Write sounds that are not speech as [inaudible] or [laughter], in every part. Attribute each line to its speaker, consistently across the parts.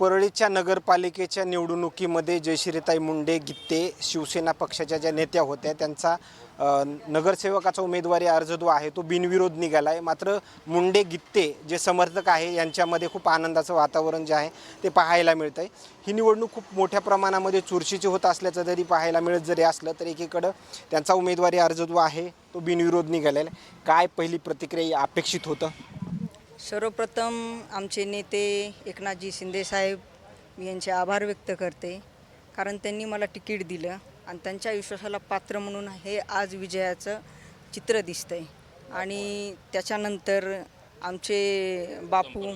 Speaker 1: परळीच्या नगरपालिकेच्या निवडणुकीमध्ये जयश्रीताई मुंडे गित्ते शिवसेना पक्षाच्या ज्या नेत्या होत्या त्यांचा नगरसेवकाचा उमेदवारी अर्ज जो आहे तो बिनविरोध निघाला आहे मात्र मुंडे गित्ते जे समर्थक आहे यांच्यामध्ये खूप आनंदाचं वातावरण जे आहे ते पाहायला मिळतं आहे ही निवडणूक खूप मोठ्या प्रमाणामध्ये चुरशीची होत असल्याचं जरी पाहायला मिळत जरी असलं तर एकीकडं त्यांचा उमेदवारी अर्ज जो आहे तो बिनविरोध निघालेला आहे. काय पहिली प्रतिक्रिया अपेक्षित होतं?
Speaker 2: सर्वप्रथम आमचे नेते एकनाथजी शिंदेसाहेब मी यांचे आभार व्यक्त करते कारण त्यांनी मला तिकीट दिलं आणि त्यांच्या विश्वासाला पात्र म्हणून हे आज विजयाचं चित्र दिसतंय. आणि त्याच्यानंतर आमचे बापू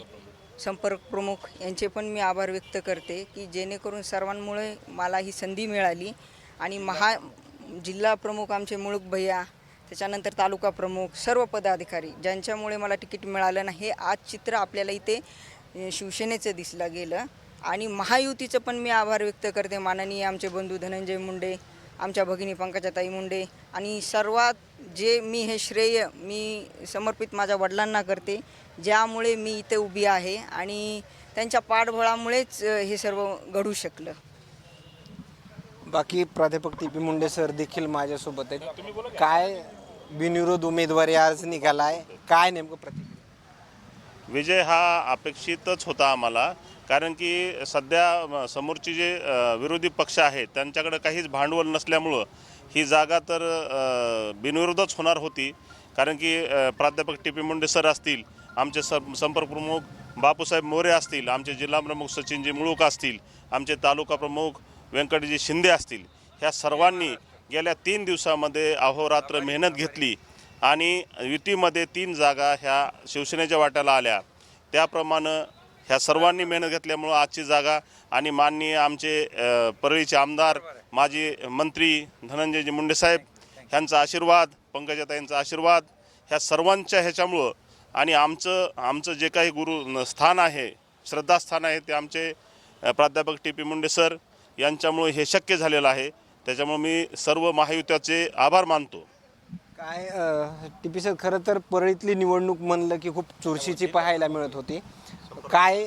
Speaker 2: संपर्क प्रमुख यांचे पण मी आभार व्यक्त करते की जेणेकरून सर्वांमुळे मला ही संधी मिळाली. आणि महा जिल्हा प्रमुख आमचे मुळूक भैया त्याच्यानंतर तालुका प्रमुख सर्व पदाधिकारी ज्यांच्यामुळे मला तिकीट मिळालं ना हे आज चित्र आपल्याला इथे शिवसेनेचं दिसलं गेलं. आणि महायुतीचं पण मी आभार व्यक्त करते. माननीय आमचे बंधू धनंजय मुंडे आमच्या भगिनी पंकजाताई मुंडे आणि सर्वात जे मी हे श्रेय मी समर्पित माझ्या वडिलांना करते ज्यामुळे मी इथे उभी आहे आणि त्यांच्या पाठबळामुळेच हे सर्व घडू शकलं.
Speaker 1: बाकी प्राध्यापक टी पी मुंडे सर देखील माझ्यासोबत आहेत. काय बिनविरोध उमेदवारी अर्ज निघालाय. काय नेमकं प्रतिक्रिया?
Speaker 3: विजय हा अपेक्षितच होता आम्हाला कारण की सध्या समोरची जे अ, विरोधी पक्ष आहेत त्यांच्याकडे काहीच भांडवल नसल्यामुळं ही जागा तर अ, बिनविरोधच होणार होती. कारण की अ, प्राध्यापक टी पी मुंडे सर असतील आमचे स संपर्क प्रमुख बापूसाहेब मोरे असतील आमचे जिल्हा प्रमुख सचिनजी मुळूक असतील आमचे तालुका प्रमुख व्यंकटजी शिंदे असतील ह्या सर्वांनी गेल्या तीन दिवसामध्ये अहोरात्र मेहनत घेतली आणि युतीमध्ये तीन जागा ह्या शिवसेनेच्या वाट्याला आल्या. त्याप्रमाणे ह्या सर्वांनी मेहनत घेतल्यामुळं आजची जागा आणि माननीय आमचे परळीचे आमदार माजी मंत्री धनंजयजी मुंडेसाहेब ह्यांचा आशीर्वाद पंकजाताईंचा आशीर्वाद ह्या सर्वांच्या ह्याच्यामुळं आणि आमचं आमचं जे काही गुरु स्थान आहे श्रद्धास्थान आहे ते आमचे प्राध्यापक टी पी मुंडे सर यांच्यामुळे हे शक्य झालेलं आहे. त्याच्यामुळे मी सर्व महायुत्याचे आभार मानतो.
Speaker 1: काय टी पी सर खरं तर परळीतली निवडणूक म्हणलं की खूप चुरशीची पाहायला मिळत होती. काय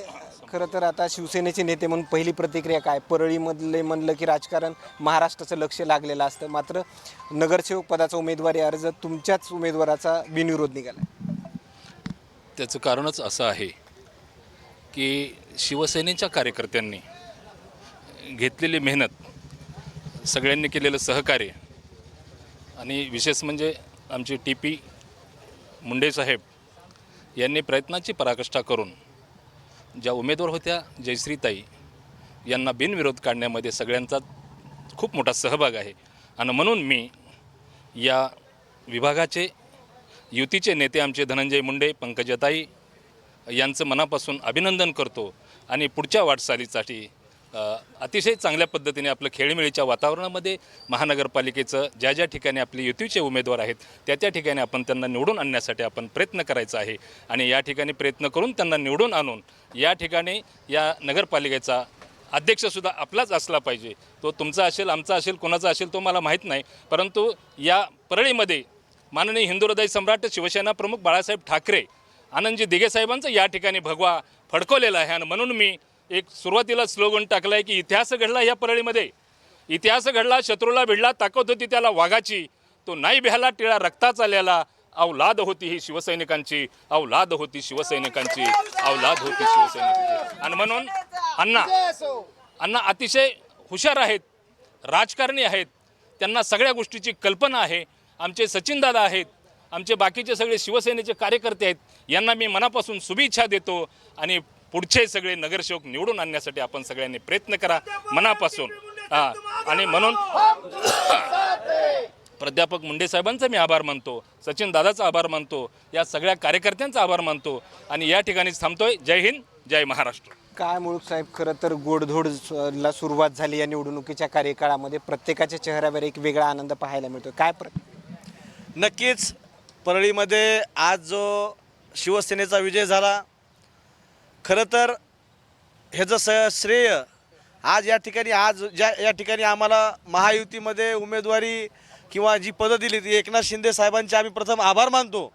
Speaker 1: खरं तर आता शिवसेनेचे नेते म्हणून पहिली प्रतिक्रिया काय? परळीमधले म्हणलं की राजकारण महाराष्ट्राचं लक्ष लागलेलं असतं. मात्र नगरसेवक पदाचा उमेदवारी अर्ज तुमच्याच उमेदवाराचा बिनविरोध निघाला
Speaker 4: त्याचं कारणच असं आहे की शिवसेनेच्या कार्यकर्त्यांनी घेतलेली मेहनत सगळ्यांनी केलेलं सहकार्य. आणि विशेष म्हणजे आमचे टी पी मुंडे साहेब यांनी प्रयत्नाची पराकाष्ठा करून ज्या उमेदवार होत्या जयश्रीताई यांना बिनविरोध काढण्यामध्ये सगळ्यांचा खूप मोठा सहभाग आहे. आणि म्हणून मी या विभागाचे युतीचे नेते आमचे धनंजय मुंडे पंकजाताई यांचं मनापासून अभिनंदन करतो आणि पुढच्या वाटचालीसाठी अतिशय चांगल्या पद्धतीने आपलं खेळीमेळीच्या वातावरणामध्ये महानगरपालिकेचं ज्या ज्या ठिकाणी आपले युतीचे उमेदवार आहेत त्या त्या ठिकाणी आपण त्यांना निवडून आणण्यासाठी आपण प्रयत्न करायचा आहे. आणि या ठिकाणी प्रयत्न करून त्यांना निवडून आणून या ठिकाणी या नगरपालिकेचा अध्यक्षसुद्धा आपलाच असला पाहिजे. तो तुमचा असेल आमचा असेल कोणाचा असेल तो मला माहीत नाही. परंतु या परळीमध्ये माननीय हिंदू हृदय सम्राट शिवसेना प्रमुख बाळासाहेब ठाकरे आनंदजी दिगेसाहेबांचं या ठिकाणी भगवा फडकवलेला आहे. आणि म्हणून मी एक सुरुवातीला स्लोगन टाकला आहे की इतिहास घडला या परळीमध्ये. इतिहास घडला शत्रूला भिडला ताकद होती त्याला वाघाची. तो नाही भ्याला टिळा रक्ताच आलेला. अवलाद होती ही शिवसैनिकांची अवलाद होती शिवसैनिकांची अवलाद होती शिवसैनिकांची. आणि म्हणून अण्णा अण्णा अतिशय हुशार आहेत राजकारणी आहेत त्यांना सगळ्या गोष्टीची कल्पना आहे. आमचे सचिनदादा आहेत आमचे बाकीचे सगळे शिवसेनेचे कार्यकर्ते आहेत यांना मी मनापासून शुभेच्छा देतो. आणि पुढचे सगळे नगरसेवक निवडून आणण्यासाठी आपण सगळ्यांनी प्रयत्न करा. मनापासून. हां. आणि म्हणून प्राध्यापक मुंडे साहेबांचा मी आभार मानतो. सचिन दादाचा आभार मानतो. या सगळ्या कार्यकर्त्यांचा आभार मानतो. आणि या ठिकाणीच थांबतोय. जय हिंद जय महाराष्ट्र.
Speaker 1: काय मुळूक साहेब खरं तर गोडधोड स- ला सुरुवात झाली या निवडणुकीच्या कार्यकाळामध्ये. प्रत्येकाच्या चेहऱ्यावर एक वेगळा आनंद पाहायला मिळतो काय प्र
Speaker 5: नक्कीच परळीमध्ये आज जो शिवसेनेचा विजय झाला खरं तर ह्याचं स श्रेय आज या ठिकाणी आज ज्या या ठिकाणी आम्हाला महायुतीमध्ये उमेदवारी किंवा जी पदं दिली ती एकनाथ शिंदे साहेबांचे आम्ही प्रथम आभार मानतो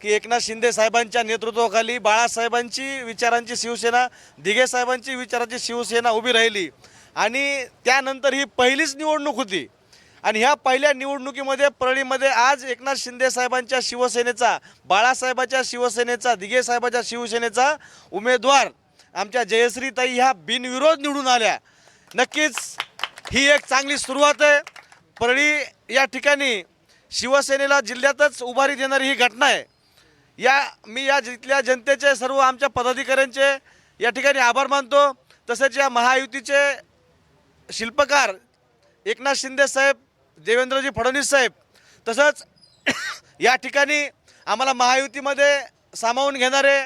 Speaker 5: की एकनाथ शिंदे साहेबांच्या नेतृत्वाखाली बाळासाहेबांची विचारांची शिवसेना दिघे साहेबांची विचारांची शिवसेना उभी राहिली. आणि त्यानंतर ही पहिलीच निवडणूक होती. आणि ह्या पहिल्या निवडणुकीमध्ये परळीमध्ये आज एकनाथ शिंदे साहेबांच्या शिवसेनेचा बाळासाहेबाच्या शिवसेनेचा दिघे साहेबाच्या शिवसेनेचा उमेदवार आमच्या जयश्रीताई ह्या बिनविरोध निवडून आल्या. नक्कीच ही एक चांगली सुरुवात आहे. परळी या ठिकाणी शिवसेनेला जिल्ह्यातच उभारी देणारी ही घटना आहे. या मी या जिथल्या जनतेचे सर्व आमच्या पदाधिकाऱ्यांचे या ठिकाणी आभार मानतो. तसेच या महायुतीचे शिल्पकार एकनाथ शिंदे साहेब देवेंद्रजी फडणवीस साहेब तसंच [coughs] या ठिकाणी आम्हाला महायुतीमध्ये सामावून घेणारे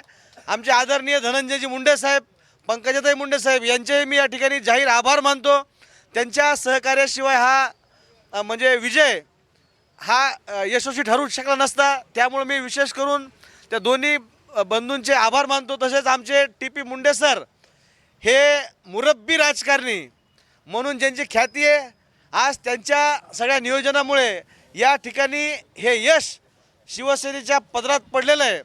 Speaker 5: आमचे आदरणीय धनंजयजी मुंडे साहेब पंकजाताई मुंडे साहेब यांचेही मी या ठिकाणी जाहीर आभार मानतो. त्यांच्या सहकार्याशिवाय हा म्हणजे विजय हा यशस्वी ठरू शकला नसता. त्यामुळे मी विशेष करून त्या दोन्ही बंधूंचे आभार मानतो. तसेच आमचे टी पी मुंडे सर हे मुरब्बी राजकारणी म्हणून ज्यांची ख्याती आहे आज त्यांच्या सगळ्या नियोजनामुळे या ठिकाणी हे यश शिवसेनेच्या पदरात पडलेलं आहे.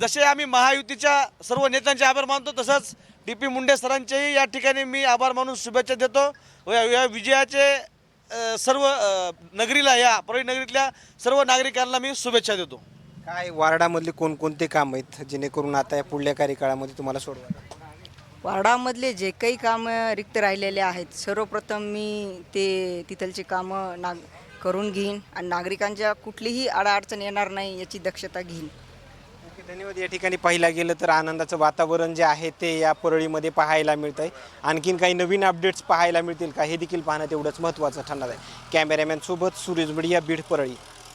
Speaker 5: जसे आम्ही महायुतीच्या सर्व नेत्यांचे आभार मानतो तसंच डी पी मुंडे सरांचेही या ठिकाणी मी आभार मानून शुभेच्छा देतो. व या विजयाचे सर्व नगरीला या परळी नगरीतल्या सर्व नागरिकांना मी शुभेच्छा देतो.
Speaker 1: काय वार्डामधले कोणकोणते काम आहेत जेणेकरून आता या पुढल्या कार्यकाळामध्ये तुम्हाला सोडवा
Speaker 2: वार्डामधले जे काही कामं रिक्त राहिलेले आहेत सर्वप्रथम मी ते तिथलचे कामं नाग करून घेईन आणि नागरिकांच्या कुठलीही अडचण येणार नाही याची दक्षता घेईन.
Speaker 1: धन्यवाद. या ठिकाणी पाहिला गेलं तर आनंदाचं वातावरण जे आहे ते या परळीमध्ये पाहायला मिळत आहे आणखीन काही नवीन अपडेट्स पाहायला मिळतील का हे देखील पाहणं तेवढंच महत्त्वाचं ठरणार आहे. कॅमेरामॅनसोबत सुरेश बडिया बीड परळी.